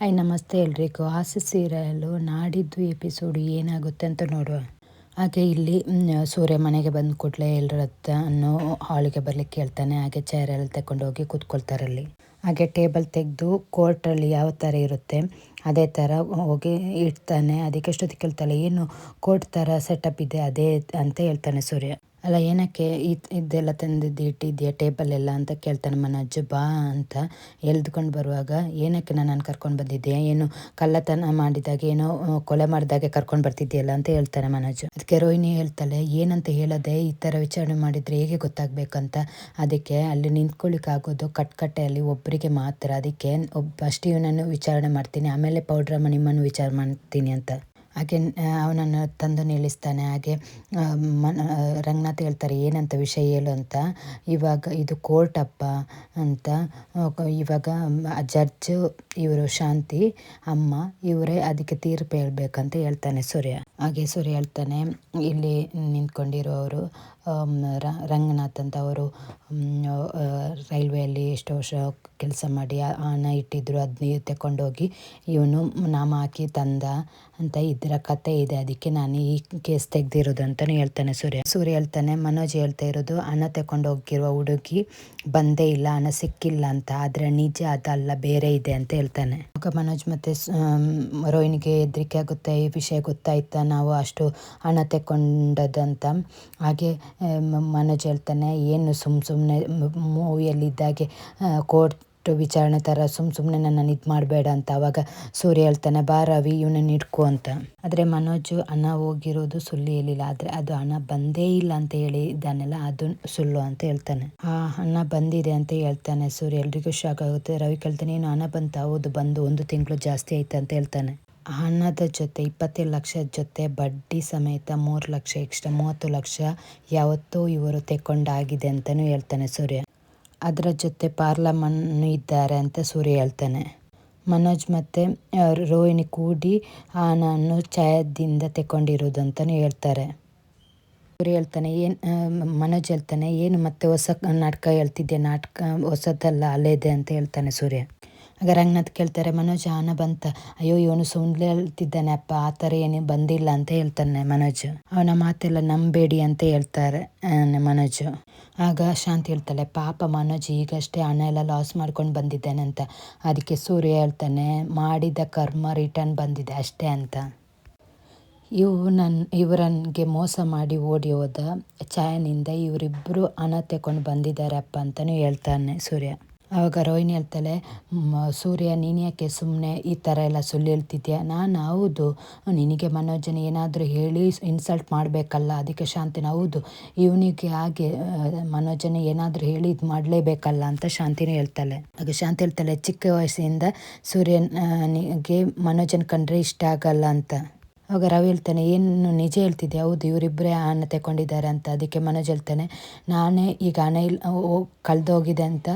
Hi, ನಮಸ್ತೆ ಎಲ್ರಿಗೂ. ಆಸೆ ಸೀರಿಯಲ್ಲು ನಾಡಿದ್ದು ಎಪಿಸೋಡ್ ಏನಾಗುತ್ತೆ ಅಂತ ನೋಡುವ. ಹಾಗೆ ಇಲ್ಲಿ ಸೂರ್ಯ ಮನೆಗೆ ಬಂದ ಕೂಡಲೇ ಎಲ್ಲರ ಅನ್ನೋ ಹಾಲಿಗೆ ಬರ್ಲಿಕ್ಕೆ ಹೇಳ್ತಾನೆ. ಹಾಗೆ ಚೇರೆಲ್ಲ ತಗೊಂಡೋಗಿ ಕೂತ್ಕೊಳ್ತಾರಲ್ಲಿ. ಹಾಗೆ ಟೇಬಲ್ ತೆಗೆದು ಕೋರ್ಟಲ್ಲಿ ಯಾವ ಥರ ಇರುತ್ತೆ, ಅದೇ ಥರ ಹೋಗಿ ಇಡ್ತಾನೆ. ಅದಕ್ಕೆ ಅಷ್ಟೊತ್ತಿಗೆ ಕೇಳ್ತಾಳೆ, ಏನು ಕೋರ್ಟ್ ಥರ ಸೆಟಪ್ ಇದೆ, ಅದೇ ಅಂತ ಹೇಳ್ತಾನೆ ಸೂರ್ಯ. ಅಲ್ಲ, ಏನಕ್ಕೆ? ಇದು ಇದೆಲ್ಲ ತಂದಿದ್ದು ಇಟ್ಟಿದ್ಯಾ ಟೇಬಲ್ ಎಲ್ಲ? ಅಂತ ಕೇಳ್ತಾನೆ ಮನೋಜ್. ಬಾ ಅಂತ ಎಳ್ದುಕೊಂಡು ಬರುವಾಗ, ಏನಕ್ಕೆ ನಾನು ಕರ್ಕೊಂಡು ಬಂದಿದ್ದೆ? ಏನು ಕಳ್ಳತನ ಮಾಡಿದಾಗ, ಏನೋ ಕೊಲೆ ಮಾಡಿದಾಗ ಕರ್ಕೊಂಡು ಬರ್ತಿದ್ಯಲ್ಲ ಅಂತ ಹೇಳ್ತಾನೆ ಮನೋಜ್. ಅದಕ್ಕೆ ರೋಹಿಣಿ ಹೇಳ್ತಾಳೆ, ಏನಂತ ಹೇಳದೆ ಈ ಥರ ವಿಚಾರಣೆ ಮಾಡಿದರೆ ಹೇಗೆ ಗೊತ್ತಾಗಬೇಕಂತ? ಅದಕ್ಕೆ ಅಲ್ಲಿ ನಿಂತ್ಕೊಳ್ಳಿಕ್ಕಾಗೋದು ಕಟ್ಕಟ್ಟೆಯಲ್ಲಿ ಒಬ್ಬರಿಗೆ ಮಾತ್ರ. ಅದಕ್ಕೆ ಒಬ್ಬ ಫಸ್ಟ್ ಇವನನ್ನು ವಿಚಾರಣೆ ಮಾಡ್ತೀನಿ. ಆಮೇಲೆ ಪೌಡ್ರಮ್ಮ ನಿಮ್ಮನ್ನು ವಿಚಾರ ಮಾಡ್ತೀನಿ ಅಂತ. ಹಾಗೆ ಅವನನ್ನು ತಂದು ನಿಲ್ಲಿಸ್ತಾನೆ. ಹಾಗೆ ಮನ ರಂಗನಾಥ್ ಹೇಳ್ತಾರೆ, ಏನಂತ ವಿಷಯ ಹೇಳು ಅಂತ. ಇವಾಗ ಇದು ಕೋರ್ಟ್ ಅಪ್ಪ ಅಂತ. ಇವಾಗ ಜಡ್ಜ್ ಇವರು ಶಾಂತಿ, ಅಮ್ಮ ಇವರೇ ಅದಕ್ಕೆ ತೀರ್ಪು ಹೇಳಬೇಕಂತ ಹೇಳ್ತಾನೆ ಸೂರ್ಯ. ಹಾಗೆ ಸೂರ್ಯ ಹೇಳ್ತಾನೆ, ಇಲ್ಲಿ ನಿಂತ್ಕೊಂಡಿರೋರು ರಂಗನಾಥ್ ಅಂತ ಅವರು ರೈಲ್ವೆಯಲ್ಲಿ ಎಷ್ಟೋ ವರ್ಷ ಕೆಲಸ ಮಾಡಿ, ಆ ಹಣ ಇಟ್ಟಿದ್ರು ಅದನ್ನ ತಗೊಂಡೋಗಿ ಇವನು ನಾಮ ಹಾಕಿ ತಂದ ಅಂತ ಇದರ ಕತೆ ಇದೆ. ಅದಕ್ಕೆ ನಾನು ಈ ಕೇಸ್ ತೆಗೆದಿರೋದು ಅಂತಲೇ ಹೇಳ್ತಾನೆ ಸೂರ್ಯ. ಸೂರ್ಯ ಹೇಳ್ತಾನೆ, ಮನೋಜ್ ಹೇಳ್ತಾ ಇರೋದು ಹಣ ತಗೊಂಡು ಹೋಗಿರುವ ಹುಡುಗಿ ಬಂದೇ ಇಲ್ಲ ಹಣ ಸಿಕ್ಕಿಲ್ಲ ಅಂತ, ಆದರೆ ನಿಜ ಅದಲ್ಲ ಬೇರೆ ಇದೆ ಅಂತ ಹೇಳ್ತಾನೆ. ಆಗ ಮನೋಜ್ ಮತ್ತೆ ರೋಹಿಣಿಗೆ ಹೆದರಿಕೆ ಆಗುತ್ತೆ, ಈ ವಿಷಯ ಗೊತ್ತಾಯ್ತಾ, ನಾವು ಅಷ್ಟು ಹಣ ತಗೊಂಡದಂತ ಹಾಗೆ ಮನೋಜ್ ಹೇಳ್ತಾನೆ, ಏನು ಸುಮ್ಮ ಸುಮ್ಮನೆ ಮೂವಿಯಲ್ಲಿದ್ದಾಗೆ ಕೋರ್ಟ್ ವಿಚಾರಣೆ ಥರ ಸುಮ್ಮ ಸುಮ್ಮನೆ ನನ್ನನ್ನು ಇದು ಮಾಡಬೇಡ ಅಂತ. ಅವಾಗ ಸೂರ್ಯ ಹೇಳ್ತಾನೆ, ಬಾ ರವಿ ಇವನನ್ನು ಇಟ್ಕೋ ಅಂತ. ಆದರೆ ಮನೋಜ್ ಹಣ ಹೋಗಿರೋದು ಸುಳ್ಳು ಹೇಳಿಲ್ಲ. ಆದರೆ ಅದು ಹಣ ಬಂದೇ ಇಲ್ಲ ಅಂತ ಹೇಳಿದ್ದಾನಲ್ಲ ಅದು ಸುಳ್ಳು ಅಂತ ಹೇಳ್ತಾನೆ. ಆ ಹಣ ಬಂದಿದೆ ಅಂತ ಹೇಳ್ತಾನೆ ಸೂರ್ಯ. ಎಲ್ರಿಗೂ ಶಾಕ್ ಆಗುತ್ತೆ. ರವಿ ಕೇಳ್ತಾನೆ ಏನು ಹಣ ಬಂತ? ಹೌದು, ಬಂದು ಒಂದು ತಿಂಗಳು ಜಾಸ್ತಿ ಆಯ್ತು ಅಂತ ಹೇಳ್ತಾನೆ. ಹಣದ ಜೊತೆ, ಇಪ್ಪತ್ತೇಳು ಲಕ್ಷದ ಜೊತೆ ಬಡ್ಡಿ ಸಮೇತ ಮೂರು ಲಕ್ಷ ಎಕ್ಸ್ಟ್ರಾ, ಮೂವತ್ತು ಲಕ್ಷ ಯಾವತ್ತೂ ಇವರು ತೆಕ್ಕೊಂಡಾಗಿದೆ ಅಂತಲೂ ಹೇಳ್ತಾನೆ ಸೂರ್ಯ. ಅದರ ಜೊತೆ ಪಾರ್ಲಮನ್ ಇದ್ದಾರೆ ಅಂತ ಸೂರ್ಯ ಹೇಳ್ತಾನೆ. ಮನೋಜ್ ಮತ್ತು ರೋಹಿಣಿ ಕೂಡಿ ಆ ಹಣವನ್ನು ಛಾಯದಿಂದ ಅಂತಲೂ ಹೇಳ್ತಾರೆ. ಸೂರ್ಯ ಹೇಳ್ತಾನೆ, ಏನು ಮನೋಜ್ ಹೇಳ್ತಾನೆ, ಏನು ಮತ್ತೆ ಹೊಸ ನಾಟಕ ಹೇಳ್ತಿದ್ದೆ ನಾಟಕ ಹೊಸದಲ್ಲ ಅಲ್ಲೇ ಇದೆ ಅಂತ ಹೇಳ್ತಾನೆ ಸೂರ್ಯ. ಆಗ ರಂಗನಾಥ್ ಕೇಳ್ತಾರೆ, ಮನೋಜ್ ಹಣ ಬಂತ. ಅಯ್ಯೋ, ಇವನು ಸುಳ್ಳು ಹೇಳ್ತಿದ್ದಾನೆ, ಅಪ್ಪ, ಆ ಥರ ಏನು ಬಂದಿಲ್ಲ ಅಂತ ಹೇಳ್ತಾನೆ ಮನೋಜ್. ಅವನ ಮಾತೆಲ್ಲ ನಂಬೇಡಿ ಅಂತ ಹೇಳ್ತಾರೆ ಮನೋಜ್. ಆಗ ಶಾಂತಿ ಹೇಳ್ತಾಳೆ, ಪಾಪ ಮನೋಜ್, ಈಗಷ್ಟೇ ಹಣ ಎಲ್ಲ ಲಾಸ್ ಮಾಡ್ಕೊಂಡು ಬಂದಿದ್ದಾನೆ ಅಂತ. ಅದಕ್ಕೆ ಸೂರ್ಯ ಹೇಳ್ತಾನೆ, ಮಾಡಿದ ಕರ್ಮ ರಿಟರ್ನ್ ಬಂದಿದೆ ಅಷ್ಟೇ ಅಂತ. ಇವು ನನ್ನ ಇವರನ್ಗೆ ಮೋಸ ಮಾಡಿ ಓಡಿ ಹೋದ ಛಾಯನಿಂದ ಇವರಿಬ್ಬರು ಹಣ ತಗೊಂಡು ಬಂದಿದ್ದಾರೆ ಅಪ್ಪ ಅಂತಲೂ ಹೇಳ್ತಾನೆ ಸೂರ್ಯ. ಆವಾಗ ರೋಹಿಣಿ ಹೇಳ್ತಾಳೆ "ಮ್, ಸೂರ್ಯ ನೀನು ಯಾಕೆ ಸುಮ್ಮನೆ ಈ ಥರ ಎಲ್ಲ ಸುಳ್ಳು ಹೇಳ್ತಿದ್ಯಾ? ನಾನು ಹೌದು ನಿನಗೆ ಮನೋಜನ ಏನಾದರೂ ಹೇಳಿ ಇನ್ಸಲ್ಟ್ ಮಾಡಬೇಕಲ್ಲ ಅದಕ್ಕೆ ಶಾಂತಿನ ಹೌದು ಇವನಿಗೆ ಹಾಗೆ ಮನೋಜನ ಏನಾದರೂ ಹೇಳಿ ಇದು ಮಾಡಲೇಬೇಕಲ್ಲ ಅಂತ ಶಾಂತಿನೇ ಹೇಳ್ತಾಳೆ. ಆಗ ಶಾಂತಿ ಹೇಳ್ತಾಳೆ ಚಿಕ್ಕ ವಯಸ್ಸಿಂದ ಸೂರ್ಯನಿಗೆ ಮನೋಜನ ಕಂಡ್ರೆ ಇಷ್ಟ ಆಗಲ್ಲ ಅಂತ. ಆಗ ರವಿ ಹೇಳ್ತಾನೆ, ಏನು ನಿಜ ಹೇಳ್ತಿದ್ದೆ ಹೌದು, ಇವರಿಬ್ಬರೇ ಹಣ ತಗೊಂಡಿದ್ದಾರೆ ಅಂತ. ಅದಕ್ಕೆ ಮನೋಜ್ ಹೇಳ್ತಾನೆ, ನಾನೇ ಈಗ ಹಣ ಇಲ್ಲ ಕಳೆದೋಗಿದೆ ಅಂತ,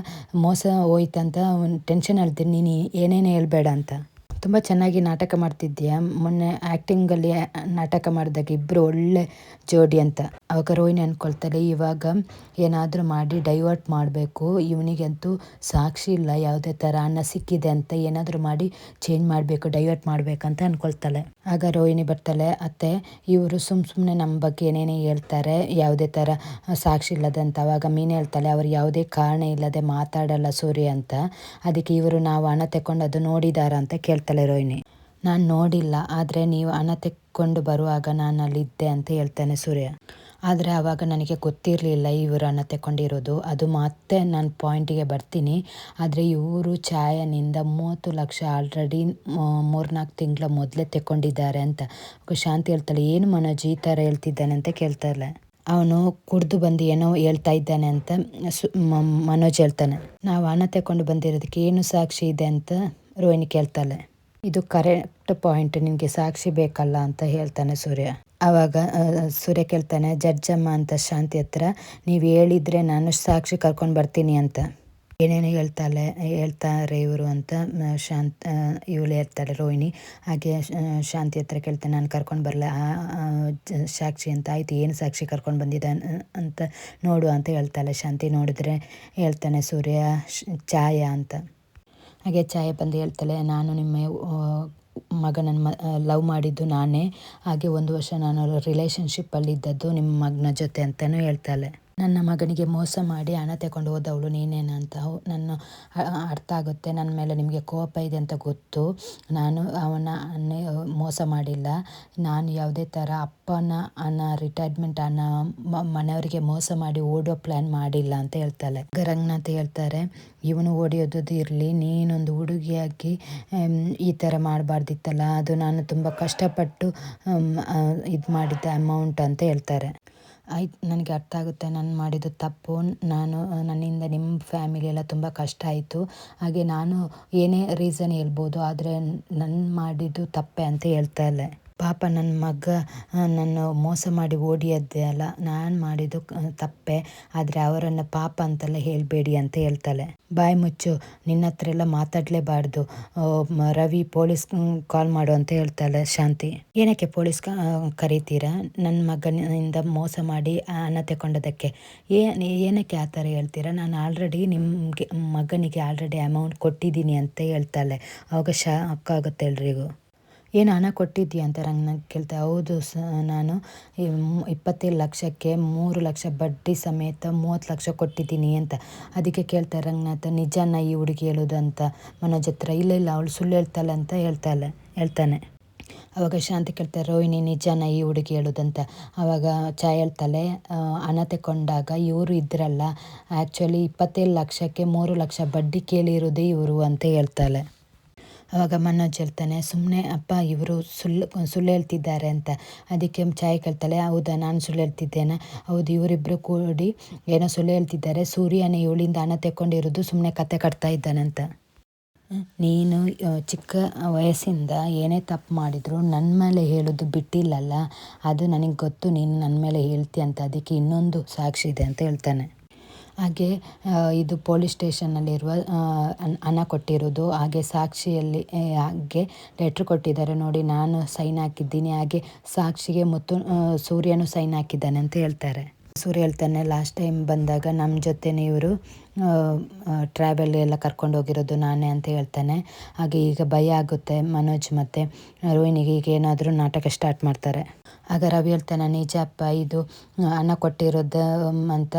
ಮೋಸ ಹೋಯ್ತಂತ ಟೆನ್ಷನ್ ಹೇಳ್ತೀನಿ ನೀನು ಏನೇನು ಹೇಳಬೇಡ ಅಂತ. ತುಂಬ ಚೆನ್ನಾಗಿ ನಾಟಕ ಮಾಡ್ತಿದ್ದೀಯ ಮೊನ್ನೆ ಆ್ಯಕ್ಟಿಂಗಲ್ಲಿ ನಾಟಕ ಮಾಡಿದಾಗ ಇಬ್ಬರು ಒಳ್ಳೆ ಜೋಡಿ ಅಂತ. ಅವಾಗ ರೋಹಿಣಿ ಅಂದ್ಕೊಳ್ತಾಳೆ ಇವಾಗ ಏನಾದರೂ ಮಾಡಿ ಡೈವರ್ಟ್ ಮಾಡಬೇಕು. ಇವನಿಗಂತೂ ಸಾಕ್ಷಿ ಇಲ್ಲ, ಯಾವುದೇ ಥರ ಅನ್ನ ಸಿಕ್ಕಿದೆ ಅಂತ ಏನಾದರೂ ಮಾಡಿ ಚೇಂಜ್ ಮಾಡಬೇಕು ಡೈವರ್ಟ್ ಮಾಡಬೇಕಂತ ಅಂದ್ಕೊಳ್ತಾಳೆ ಆಗ ರೋಹಿಣಿ ಬರ್ತಾಳೆ, ಅತ್ತೆ, ಇವರು ಸುಮ್ಮ ಸುಮ್ಮನೆ ನಮ್ಮ ಬಗ್ಗೆ ಏನೇನೇ ಹೇಳ್ತಾರೆ, ಯಾವುದೇ ಥರ ಸಾಕ್ಷಿ ಇಲ್ಲದಂತ ಅವಾಗ ಮೀನು ಹೇಳ್ತಾಳೆ, ಅವ್ರು ಯಾವುದೇ ಕಾರಣ ಇಲ್ಲದೆ ಮಾತಾಡಲ್ಲ ಸೂರ್ಯ ಅಂತ. ಅದಕ್ಕೆ ಇವರು ನಾವು ಹಣ ತಗೊಂಡು ಅದು ನೋಡಿದಾರ ಅಂತ ಕೇಳ್ತಾಳೆ ರೋಹಿಣಿ. ನಾನು ನೋಡಿಲ್ಲ, ಆದರೆ ನೀವು ಹಣ ತೆಕ್ಕೊಂಡು ಬರುವಾಗ ನಾನು ಅಲ್ಲಿದ್ದೆ ಅಂತ ಹೇಳ್ತಾನೆ ಸೂರ್ಯ. ಆದರೆ ಆವಾಗ ನನಗೆ ಗೊತ್ತಿರಲಿಲ್ಲ ಇವರು ಹಣ ತಗೊಂಡಿರೋದು ಅದು ಮತ್ತೆ ನಾನು ಪಾಯಿಂಟಿಗೆ ಬರ್ತೀನಿ. ಆದರೆ ಇವರು ಛಾಯನಿಂದ ಮೂವತ್ತು ಲಕ್ಷ ಆಲ್ರೆಡಿ ಮೂರ್ನಾಲ್ಕು ತಿಂಗಳ ಮೊದಲೇ ತಗೊಂಡಿದ್ದಾರೆ ಅಂತ. ಶಾಂತಿ ಹೇಳ್ತಾಳೆ, ಏನು ಮನೋಜ್, ಈ ಥರ ಹೇಳ್ತಿದ್ದಾನೆ ಅಂತ ಕೇಳ್ತಾಳೆ. ಅವನು ಕುಡಿದು ಬಂದು ಏನೋ ಹೇಳ್ತಾ ಇದ್ದಾನೆ ಅಂತ ಸು ಮನೋಜ್ ಹೇಳ್ತಾನೆ. ನಾವು ಹಣ ತಗೊಂಡು ಬಂದಿರೋದಕ್ಕೆ ಏನು ಸಾಕ್ಷಿ ಇದೆ ಅಂತ ರೋಹಿಣಿ ಕೇಳ್ತಾಳೆ. ಇದು ಕರೆಕ್ಟ್ ಪಾಯಿಂಟ್ ನಿಮಗೆ ಸಾಕ್ಷಿ ಬೇಕಲ್ಲ ಅಂತ ಹೇಳ್ತಾನೆ ಸೂರ್ಯ. ಅವಾಗ ಸೂರ್ಯ ಕೇಳ್ತಾನೆ, ಜಡ್ಜಮ್ಮ ಅಂತ ಶಾಂತಿ ಹತ್ರ, ನೀವು ಹೇಳಿದರೆ ನಾನು ಸಾಕ್ಷಿ ಕರ್ಕೊಂಡು ಬರ್ತೀನಿ ಅಂತ. ಏನೇನು ಹೇಳ್ತಾಳೆ, ಹೇಳ್ತಾರೆ ಇವರು ಅಂತ ಶಾಂತ ಇವಳು ಹೇಳ್ತಾಳೆ, ರೋಹಿಣಿ, ಹಾಗೆ ಶಾಂತಿ ಹತ್ರ ಕೇಳ್ತಾನೆ, ನಾನು ಕರ್ಕೊಂಡು ಬರಲ್ಲ ಸಾಕ್ಷಿ ಅಂತ, ಆಯಿತು, ಏನು ಸಾಕ್ಷಿ ಕರ್ಕೊಂಡು ಬಂದಿದ್ದ ಅಂತ ನೋಡು ಅಂತ ಹೇಳ್ತಾಳೆ. ಶಾಂತಿ ನೋಡಿದ್ರೆ ಹೇಳ್ತಾನೆ ಸೂರ್ಯ ಛಾಯಾ ಅಂತ. ಹಾಗೆ ಛಾಯೆ ಬಂದು ಹೇಳ್ತಾಳೆ, ನಾನು ನಿಮ್ಮ ಮಗನನ್ನು ಲವ್ ಮಾಡಿದ್ದು ನಾನೇ. ಹಾಗೆ ಒಂದು ವರ್ಷ ನಾನು ರಿಲೇಷನ್ಶಿಪ್ಪಲ್ಲಿದ್ದದ್ದು ನಿಮ್ಮ ಮಗನ ಜೊತೆ ಅಂತಲೂ ಹೇಳ್ತಾಳೆ. ನನ್ನ ಮಗನಿಗೆ ಮೋಸ ಮಾಡಿ ಹಣ ತಗೊಂಡು ಹೋದವಳು ಅಂತ ನನ್ನ ಅರ್ಥ ಆಗುತ್ತೆ. ನನ್ನ ಮೇಲೆ ನಿಮಗೆ ಕೋಪ ಇದೆ ಅಂತ ಗೊತ್ತು. ನಾನು ಅವನ ಮೋಸ ಮಾಡಿಲ್ಲ. ನಾನು ಯಾವುದೇ ಥರ ಅಪ್ಪನ ಅನ್ನ ರಿಟೈರ್ಮೆಂಟ್ ಹಣ ಮನೆಯವರಿಗೆ ಮೋಸ ಮಾಡಿ ಓಡೋ ಪ್ಲ್ಯಾನ್ ಮಾಡಿಲ್ಲ ಅಂತ ಹೇಳ್ತಾಳೆ. ರಂಗನಾಥ್ ಹೇಳ್ತಾರೆ. ಇವನು ಓಡಿಯೋದು ಇರಲಿ, ನೀನೊಂದು ಹುಡುಗಿಯಾಗಿ ಈ ಥರ ಮಾಡಬಾರ್ದಿತ್ತಲ್ಲ, ಅದು ನಾನು ತುಂಬ ಕಷ್ಟಪಟ್ಟು ಇದು ಮಾಡಿದ್ದೆ ಅಮೌಂಟ್ ಅಂತ ಹೇಳ್ತಾರೆ. ಆಯ್ತು, ನನಗೆ ಅರ್ಥ ಆಗುತ್ತೆ. ನಾನು ಮಾಡಿದ್ದು ತಪ್ಪು. ನಾನು ನನ್ನಿಂದ ನಿಮ್ಮ ಫ್ಯಾಮಿಲಿ ಎಲ್ಲ ತುಂಬ ಕಷ್ಟ ಆಯಿತು. ಹಾಗೆ ನಾನು ಏನೇ ರೀಸನ್ ಹೇಳ್ಬೋದು, ಆದರೆ ನಾನು ಮಾಡಿದ್ದು ತಪ್ಪೇ ಅಂತ ಹೇಳ್ತಾ ಇಲ್ಲ ಪಾಪ ನನ್ನ ಮಗ ನನ್ನ ಮೋಸ ಮಾಡಿ ಓಡಿಯದ್ದೆ ಅಲ್ಲ, ನಾನು ಮಾಡಿದ್ದು ತಪ್ಪೆ, ಆದರೆ ಅವರನ್ನು ಪಾಪ ಅಂತೆಲ್ಲ ಹೇಳಬೇಡಿ ಅಂತ ಹೇಳ್ತಾಳೆ. ಬಾಯಿ ಮುಚ್ಚು, ನಿನ್ನ ಹತ್ರ ಎಲ್ಲ ಮಾತಾಡಲೇಬಾರ್ದು. ರವಿ ಪೊಲೀಸ್ ಕಾಲ್ ಮಾಡು ಅಂತ ಹೇಳ್ತಾಳೆ ಶಾಂತಿ. ಏನಕ್ಕೆ ಪೊಲೀಸ್ ಕರೀತೀರಾ? ನನ್ನ ಮಗನಿಂದ ಮೋಸ ಮಾಡಿ ಹಣ ತಗೊಂಡದಕ್ಕೆ ಏನು ಏನಕ್ಕೆ ಆ ಥರ ಹೇಳ್ತೀರಾ? ನಾನು ಆಲ್ರೆಡಿ ನಿಮಗೆ, ಮಗನಿಗೆ ಆಲ್ರೆಡಿ ಅಮೌಂಟ್ ಕೊಟ್ಟಿದ್ದೀನಿ ಅಂತ ಹೇಳ್ತಾಳೆ. ಅವಾಗ ಶಾಕ್ ಆಗುತ್ತೆ ಎಲ್ರಿಗೂ. ಏನು ಹಣ ಕೊಟ್ಟಿದ್ದೀಯ ಅಂತ ರಂಗನಾಥ್ ಕೇಳ್ತಾ. ಹೌದು ಸ, ನಾನು ಇಪ್ಪತ್ತೇಳು ಲಕ್ಷಕ್ಕೆ ಮೂರು ಲಕ್ಷ ಬಡ್ಡಿ ಸಮೇತ ಮೂವತ್ತು ಲಕ್ಷ ಕೊಟ್ಟಿದ್ದೀನಿ ಅಂತ. ಅದಕ್ಕೆ ಕೇಳ್ತಾರೆ ರಂಗನಾಥ, ನಿಜನ ಈ ಹುಡುಗಿ ಹೇಳೋದು ಅಂತ ಮನೋಜ್ ಹತ್ರ. ಇಲ್ಲ ಇಲ್ಲ, ಅವಳು ಸುಳ್ಳು ಹೇಳ್ತಾಳೆ ಅಂತ ಹೇಳ್ತಾಳೆ, ಹೇಳ್ತಾನೆ. ಅವಾಗ ಶಾಂತಿ ಕೇಳ್ತಾರೆ ರೋಹಿಣಿ ನಿಜಾನ ಈ ಹುಡುಗಿ ಹೇಳೋದಂತ. ಅವಾಗ ಚಾಯ್ ಹೇಳ್ತಾಳೆ ಹಣ ತಗೊಂಡಾಗ ಇವರು ಇದ್ರಲ್ಲ ಆ್ಯಕ್ಚುಲಿ ಇಪ್ಪತ್ತೇಳು ಲಕ್ಷಕ್ಕೆ ಮೂರು ಲಕ್ಷ ಬಡ್ಡಿ ಕೇಳಿರೋದೇ ಇವರು ಅಂತ ಹೇಳ್ತಾಳೆ. ಅವಾಗ ಮನೋಜ್ ಹೇಳ್ತಾನೆ ಸುಮ್ಮನೆ ಅಪ್ಪ ಇವರು ಸುಳ್ಳು ಸುಳ್ಳು ಹೇಳ್ತಿದ್ದಾರೆ ಅಂತ. ಅದಕ್ಕೆ ಚಾಯ್ ಕೇಳ್ತಾಳೆ, ಹೌದಾ, ನಾನು ಸುಳ್ಳು ಹೇಳ್ತಿದ್ದೇನೆ? ಹೌದು ಇವರಿಬ್ಬರು ಕೂಡಿ ಏನೋ ಸುಳ್ಳು ಹೇಳ್ತಿದ್ದಾರೆ. ಸೂರ್ಯನ ಇವಳಿಂದ ಹಣ ತೆಕ್ಕೊಂಡಿರೋದು ಸುಮ್ಮನೆ ಕತೆ ಕಟ್ತಾ ಇದ್ದಾನಂತ. ನೀನು ಚಿಕ್ಕ ವಯಸ್ಸಿಂದ ಏನೇ ತಪ್ಪು ಮಾಡಿದ್ರು ನನ್ನ ಮೇಲೆ ಹೇಳೋದು ಬಿಟ್ಟಿಲ್ಲಲ್ಲ? ಅದು ನನಗೆ ಗೊತ್ತು, ನೀನು ನನ್ನ ಮೇಲೆ ಹೇಳ್ತಿ ಅಂತ. ಅದಕ್ಕೆ ಇನ್ನೊಂದು ಸಾಕ್ಷಿ ಇದೆ ಅಂತ ಹೇಳ್ತಾನೆ. ಹಾಗೆ ಇದು ಪೊಲೀಸ್ ಸ್ಟೇಷನ್ನಲ್ಲಿರುವ ಹಣ ಕೊಟ್ಟಿರೋದು, ಹಾಗೆ ಸಾಕ್ಷಿಯಲ್ಲಿ ಹಾಗೆ ಲೆಟ್ರ್ ಕೊಟ್ಟಿದ್ದಾರೆ. ನೋಡಿ, ನಾನು ಸೈನ್ ಹಾಕಿದ್ದೀನಿ. ಹಾಗೆ ಸಾಕ್ಷಿಗೆ ಮುತ್ತು ಸೂರ್ಯನು ಸೈನ್ ಹಾಕಿದ್ದಾನೆ ಅಂತ ಹೇಳ್ತಾರೆ. ಸೂರ್ಯ ಹೇಳ್ತಾನೆ ಲಾಸ್ಟ್ ಟೈಮ್ ಬಂದಾಗ ನಮ್ಮ ಜೊತೆನೇ ಇವರು ಟ್ರಾವೆಲ್ ಎಲ್ಲ ಕರ್ಕೊಂಡು ಹೋಗಿರೋದು ನಾನೇ ಅಂತ ಹೇಳ್ತಾನೆ. ಹಾಗೆ ಈಗ ಭಯ ಆಗುತ್ತೆ ಮನೋಜ್ ಮತ್ತು ರೋಹಿಣಿಗೆ. ಈಗ ಏನಾದರೂ ನಾಟಕ ಸ್ಟಾರ್ಟ್ ಮಾಡ್ತಾರೆ. ಆಗ ರವಿ ಹೇಳ್ತಾನೆ ನಿಜಪ್ಪ ಇದು ಹಣ ಕೊಟ್ಟಿರೋದು ಅಂತ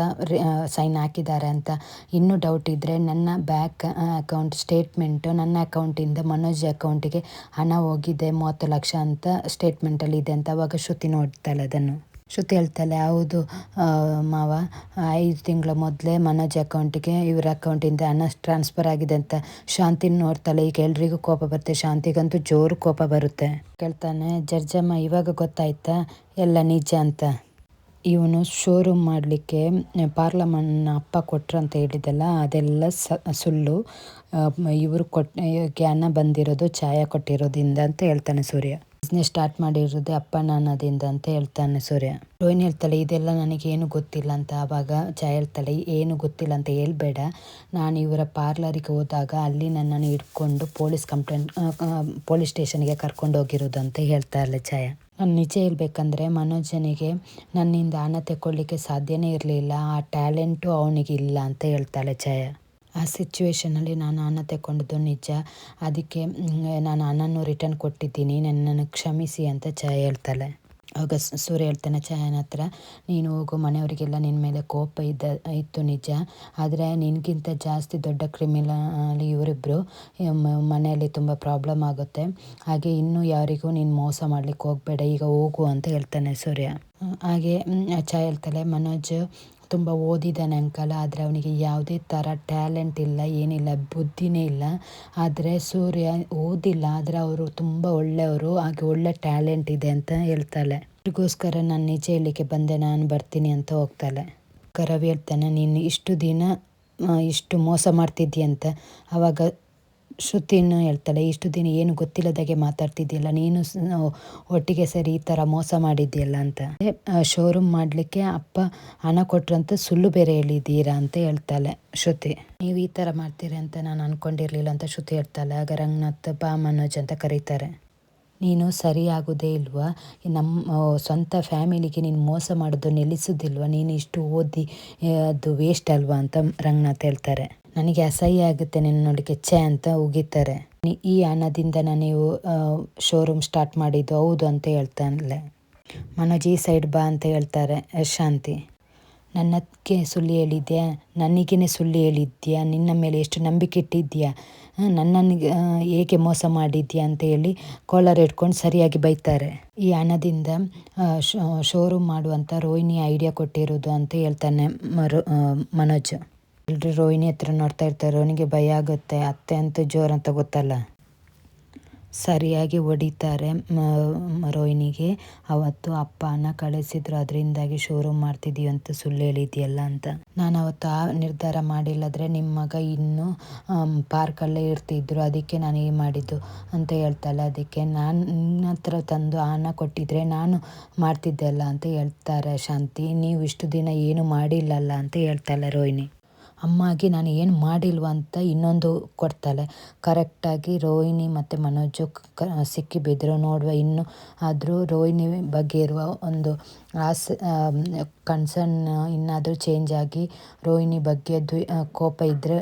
ಸೈನ್ ಹಾಕಿದ್ದಾರೆ ಅಂತ. ಇನ್ನೂ ಡೌಟ್ ಇದ್ದರೆ ನನ್ನ ಬ್ಯಾಂಕ್ ಅಕೌಂಟ್ ಸ್ಟೇಟ್ಮೆಂಟು ನನ್ನ ಅಕೌಂಟಿಂದ ಮನೋಜ್ ಅಕೌಂಟಿಗೆ ಹಣ ಹೋಗಿದೆ, ಮೂವತ್ತು ಲಕ್ಷ ಅಂತ ಸ್ಟೇಟ್ಮೆಂಟಲ್ಲಿ ಇದೆ ಅಂತ ಅವಾಗ ಶ್ರುತಿ ನೋಡ್ತಾಳೆ ಅದನ್ನು. ಶ್ರುತಿ ಹೇಳ್ತಾಳೆ, ಹೌದು ಮಾವ, ಐದು ತಿಂಗಳ ಮೊದಲೇ ಮನೋಜ್ ಅಕೌಂಟಿಗೆ ಇವರ ಅಕೌಂಟಿಂದ ಹಣ ಟ್ರಾನ್ಸ್ಫರ್ ಆಗಿದೆ ಅಂತ ಶಾಂತಿನ ನೋಡ್ತಾಳೆ. ಈಗ ಎಲ್ರಿಗೂ ಕೋಪ ಬರುತ್ತೆ. ಶಾಂತಿಗಂತೂ ಜೋರು ಕೋಪ ಬರುತ್ತೆ. ಕೇಳ್ತಾನೆ, ಜರ್ಜಮ್ಮ, ಇವಾಗ ಗೊತ್ತಾಯ್ತಾ? ಎಲ್ಲ ನಿಜ ಅಂತ? ಇವನು ಶೋರೂಮ್ ಮಾಡಲಿಕ್ಕೆ ಪಾರ್ಲಮನ್ನ ಅಪ್ಪ ಕೊಟ್ರು ಅಂತ ಹೇಳಿದಲ್ಲ ಅದೆಲ್ಲ ಸುಳ್ಳು. ಇವರು ಕೊಟ್ಟ ಹಣ ಬಂದಿರೋದು, ಛಾಯಾ ಕೊಟ್ಟಿರೋದಿಂದ ಅಂತ ಹೇಳ್ತಾನೆ ಸೂರ್ಯ. ಬಿಸ್ನೆಸ್ ಸ್ಟಾರ್ಟ್ ಮಾಡಿರೋದೇ ಅಪ್ಪ ನಾನದಿಂದ ಅಂತ ಹೇಳ್ತಾನೆ ಸೂರ್ಯ. ರೋಹಿಣಿ ಹೇಳ್ತಾಳೆ, ಇದೆಲ್ಲ ನನಗೇನು ಗೊತ್ತಿಲ್ಲ ಅಂತ. ಆವಾಗ ಚಾಯ್ ಹೇಳ್ತಾಳೆ, ಏನು ಗೊತ್ತಿಲ್ಲ ಅಂತ ಹೇಳ್ಬೇಡ. ನಾನು ಇವರ ಪಾರ್ಲರಿಗೆ ಹೋದಾಗ ಅಲ್ಲಿ ನನ್ನನ್ನು ಹಿಡ್ಕೊಂಡು ಪೊಲೀಸ್ ಕಂಪ್ಲೇಂಟ್ ಪೊಲೀಸ್ ಸ್ಟೇಷನ್ಗೆ ಕರ್ಕೊಂಡು ಹೋಗಿರೋದು ಅಂತ ಹೇಳ್ತಾಳೆ ಛಾಯ. ನಾನು ನಿಜ ಹೇಳ್ಬೇಕಂದ್ರೆ ಮನೋಜನಿಗೆ ನನ್ನಿಂದ ಹಣ ತಗೊಳ್ಳಿಕ್ಕೆ ಸಾಧ್ಯನೇ ಇರಲಿಲ್ಲ. ಆ ಟ್ಯಾಲೆಂಟು ಅವನಿಗಿಲ್ಲ ಅಂತ ಹೇಳ್ತಾಳೆ ಛಾಯ. ಆ ಸಿಚುವೇಶನಲ್ಲಿ ನಾನು ಅನ್ನ ತಗೊಂಡಿದ್ದು ನಿಜ. ಅದಕ್ಕೆ ನಾನು ಅನ್ನನ್ನು ರಿಟರ್ನ್ ಕೊಟ್ಟಿದ್ದೀನಿ. ನನ್ನನ್ನು ಕ್ಷಮಿಸಿ ಅಂತ ಛಾಯಾ ಹೇಳ್ತಾಳೆ. ಆಗ ಸೂರ್ಯ ಹೇಳ್ತಾನೆ, ಛಾಯನ ಹತ್ರ, ನೀನು ಹೋಗು. ಮನೆಯವರಿಗೆಲ್ಲ ನಿನ್ನ ಮೇಲೆ ಕೋಪ ಇದ್ದ, ಇತ್ತು ನಿಜ. ಆದರೆ ನಿನಗಿಂತ ಜಾಸ್ತಿ ದೊಡ್ಡ ಕ್ರಿಮಿನಲ್ ಇವರಿಬ್ಬರು ಮನೆಯಲ್ಲಿ ತುಂಬ ಪ್ರಾಬ್ಲಮ್ ಆಗುತ್ತೆ. ಹಾಗೆ ಇನ್ನೂ ಯಾರಿಗೂ ನೀನು ಮೋಸ ಮಾಡ್ಲಿಕ್ಕೆ ಹೋಗಬೇಡ. ಈಗ ಹೋಗು ಅಂತ ಹೇಳ್ತಾನೆ ಸೂರ್ಯ. ಹಾಗೆ ಛಾಯಾ ಹೇಳ್ತಾಳೆ, ಮನೋಜ್ ತುಂಬ ಓದಿದ್ದಾನೆ ಅಂಕಲ್, ಆದರೆ ಅವನಿಗೆ ಯಾವುದೇ ಥರ ಟ್ಯಾಲೆಂಟ್ ಇಲ್ಲ, ಏನಿಲ್ಲ, ಬುದ್ಧಿನೇ ಇಲ್ಲ. ಆದರೆ ಸೂರ್ಯ ಓದಿಲ್ಲ, ಆದರೆ ಅವರು ತುಂಬ ಒಳ್ಳೆಯವರು, ಹಾಗೆ ಒಳ್ಳೆ ಟ್ಯಾಲೆಂಟ್ ಇದೆ ಅಂತ ಹೇಳ್ತಾಳೆ. ಅವ್ರಿಗೋಸ್ಕರ ನಾನು ನಿಜ ಹೇಳಲಿಕ್ಕೆ ಬಂದೆ, ನಾನು ಬರ್ತೀನಿ ಅಂತ ಹೋಗ್ತಾಳೆ. ರವಿ ಹೇಳ್ತಾನೆ, ನೀನು ಇಷ್ಟು ದಿನ ಇಷ್ಟು ಮೋಸ ಮಾಡ್ತಿದ್ದೀಯಂತ ಆವಾಗ ಶ್ರುತಿಯನ್ನು ಹೇಳ್ತಾಳೆ, ಇಷ್ಟು ದಿನ ಏನು ಗೊತ್ತಿಲ್ಲದಾಗೆ ಮಾತಾಡ್ತಿದ್ದಿಲ್ಲ ನೀನು ಒಟ್ಟಿಗೆ ಸರಿ ಈ ಥರ ಮೋಸ ಮಾಡಿದ್ಯಲ್ಲ ಅಂತ. ಶೋರೂಮ್ ಮಾಡಲಿಕ್ಕೆ ಅಪ್ಪ ಹಣ ಕೊಟ್ರಂತ ಸುಳ್ಳು ಬೇರೆ ಹೇಳಿದ್ದೀರಾ ಅಂತ ಹೇಳ್ತಾಳೆ ಶ್ರುತಿ. ನೀವು ಈ ಥರ ಮಾಡ್ತೀರಿ ಅಂತ ನಾನು ಅಂದ್ಕೊಂಡಿರಲಿಲ್ಲ ಅಂತ ಶ್ರುತಿ ಹೇಳ್ತಾಳೆ. ಆಗ ರಂಗನಾಥ್, ಬಾ, ಮನೋಜ್ ಅಂತ ಕರೀತಾರೆ. ನೀನು ಸರಿಯಾಗೋದೇ ಇಲ್ವಾ? ನಮ್ಮ ಸ್ವಂತ ಫ್ಯಾಮಿಲಿಗೆ ನೀನು ಮೋಸ ಮಾಡೋದು ನಿಲ್ಲಿಸೋದಿಲ್ವಾ? ನೀನು ಇಷ್ಟು ಓದಿ ಅದು ವೇಸ್ಟ್ ಅಲ್ವಾ? ಅಂತ ರಂಗನಾಥ್ ಹೇಳ್ತಾರೆ. ನನಗೆ ಅಸಹ್ಯ ಆಗುತ್ತೆ ನಿನ್ನ ನೋಡಲಿಕ್ಕೆ ಛೆ ಅಂತ ಉಗಿತಾರೆ. ಈ ಹಣದಿಂದ ನೀವು ಶೋರೂಮ್ ಸ್ಟಾರ್ಟ್ ಮಾಡಿದ್ದು ಹೌದು ಅಂತ ಹೇಳ್ತಾನೆ ಮನೋಜ್ ಈ ಸೈಡ್ ಬಾ ಅಂತ ಹೇಳ್ತಾರೆ ಶಾಂತಿ ನನ್ನಕ್ಕೆ ಸುಳ್ಳಿ ಹೇಳಿದ್ಯಾ? ನನಗೇನೆ ಸುಳ್ಳಿ ಹೇಳಿದ್ಯಾ? ನಿನ್ನ ಮೇಲೆ ಎಷ್ಟು ನಂಬಿಕೆ ಇಟ್ಟಿದ್ಯಾ? ನನ್ನನ್ನು ಏಕೆ ಮೋಸ ಮಾಡಿದ್ಯಾ ಅಂತ ಹೇಳಿ ಕಾಲರ್ ಇಟ್ಕೊಂಡು ಸರಿಯಾಗಿ ಬೈತಾರೆ. ಈ ಹಣದಿಂದ ಶೋರೂಮ್ ಮಾಡುವಂಥ ರೋಹಿಣಿ ಐಡಿಯಾ ಕೊಟ್ಟಿರೋದು ಅಂತ ಹೇಳ್ತಾನೆ ಮರು ಮನೋಜ್. ಎಲ್ರು ರೋಹಿಣಿ ಹತ್ರ ನೋಡ್ತಾ ಇರ್ತಾರೆ. ರೋಹಿಣಿಗೆ ಭಯ ಆಗುತ್ತೆ. ಅತ್ತೆ ಅಂತ ಅಂತ ಗೊತ್ತಲ್ಲ. ಸರಿಯಾಗಿ ಹೊಡಿತಾರೆ ರೋಹಿಣಿಗೆ. ಅವತ್ತು ಅಪ್ಪ ಅನ್ನ ಕಳಿಸಿದ್ರು. ಅದರಿಂದಾಗಿ ಶೋರೂಮ್ ಮಾಡ್ತಿದ್ದೀವಿ ಅಂತ ಸುಳ್ಳು ಹೇಳಿದ್ಯಲ್ಲ ಅಂತ. ನಾನು ಅವತ್ತು ಆ ನಿರ್ಧಾರ ಮಾಡಿಲ್ಲದ್ರೆ ನಿಮ್ಮ ಮಗ ಇನ್ನೂ ಪಾರ್ಕಲ್ಲೇ ಇರ್ತಿದ್ರು. ಅದಕ್ಕೆ ನಾನು ಈ ಮಾಡಿದ್ದು ಅಂತ ಹೇಳ್ತಾಳೆ. ಅದಕ್ಕೆ ನಾನು ನಿನ್ನ ಹತ್ರ ತಂದು ಹಣ ಕೊಟ್ಟಿದ್ರೆ ನಾನು ಮಾಡ್ತಿದ್ದೆ ಅಲ್ಲ ಅಂತ ಹೇಳ್ತಾರೆ ಶಾಂತಿ. ನೀವು ಇಷ್ಟು ದಿನ ಏನು ಮಾಡಿಲ್ಲಲ್ಲ ಅಂತ ಹೇಳ್ತಾಳೆ ರೋಹಿಣಿ. ಅಮ್ಮಗೆ ನಾನು ಏನು ಮಾಡಿಲ್ವ ಅಂತ ಇನ್ನೊಂದು ಕೊಡ್ತಾಳೆ. ಕರೆಕ್ಟಾಗಿ ರೋಹಿಣಿ ಮತ್ತು ಮನೋಜು ಕ, ಸಿಕ್ಕಿ ಬಿದ್ದರು ನೋಡುವ ಇನ್ನು ಆದರೂ ರೋಹಿಣಿ ಬಗ್ಗೆ ಇರುವ ಒಂದು ಆಸೆ ಕನ್ಸರ್ನ್ ಇನ್ನಾದರೂ ಚೇಂಜ್ ಆಗಿ ರೋಹಿಣಿ ಬಗ್ಗೆ ದ್ವಿ ಕೋಪ ಇದ್ದರೆ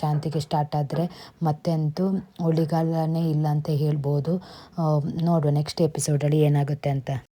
ಶಾಂತಿಗೆ ಸ್ಟಾರ್ಟ್ ಆದರೆ ಮತ್ತೆ ಅಂತೂ ಉಳಿಗಾಲನೇ ಇಲ್ಲ ಅಂತ ಹೇಳ್ಬೋದು. ನೋಡುವ ನೆಕ್ಸ್ಟ್ ಎಪಿಸೋಡಲ್ಲಿ ಏನಾಗುತ್ತೆ ಅಂತ.